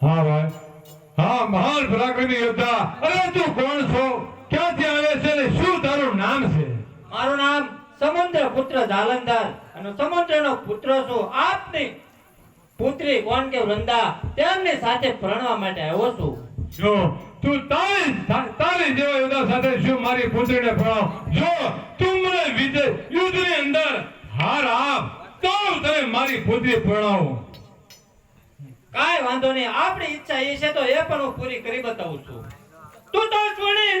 હા ભાઈ. હા મહાન પરાક્રમી યોદ્ધા. અરે તું કોણ છો? ક્યાંથી આવે છે ને શું તારું નામ છે? મારું નામ સમુદ્ર પુત્ર જાલંધર અને સમુદ્રનો પુત્ર છું આપની પુત્રી કોણ કે વૃંદા તેમની સાથે પરણવા માટે આવ્યો છું. જો તું તારી તારી જેવા યોદ્ધા સાથે શું મારી પુત્રીને ભણાવ જો તું મને વિજય યુદ્ધની અંદર હાર આપ તો તને મારી પુત્રી ભણાવું કાંઈ વાંધો નહીં. આપણી ઈચ્છા એ છે તો એ પણ હું પૂરી કરી બતાવું છું. તું તો સુણી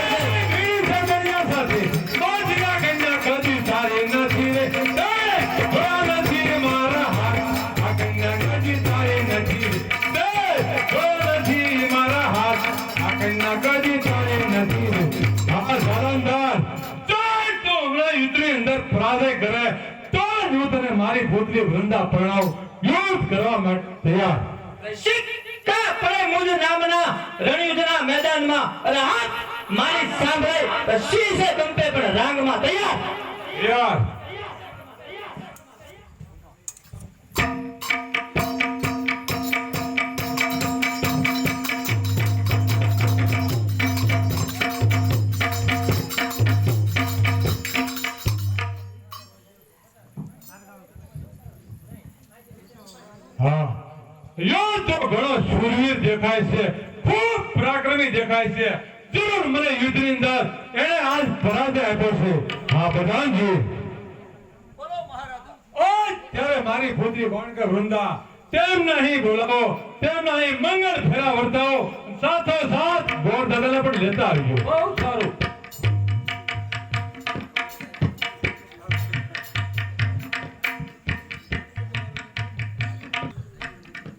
યુદ્ધની અંદર પરાજય કરે તો જ હું તને મારી પુત્રી વૃંદા પરણાવું. યુદ્ધ કરવા માટે તૈયાર કા પડે મુજ નામના રણયુદ્ધના મેદાનમાં અને હાથ મારી સાંભળે છે કંપે પણ રાંગમાં તૈયાર યાર હા. યો તો ઘણો શૂરવીર દેખાય છે. ખૂબ પરાક્રમી દેખાય છે. જરૂર મને યુદ્ધની અંદર એને આજ પરાજય આપ્યો છે. હા પ્રધાનજી. ત્યારે મારી પુત્રી કોણ કે વૃંદા તેમને અહીં બોલાવો તેમ અહીં મંગળ ફેરા વર્તાવો સાથો સાથ ગોર દાદાને પણ લેતા આવજો. બહુ સારું.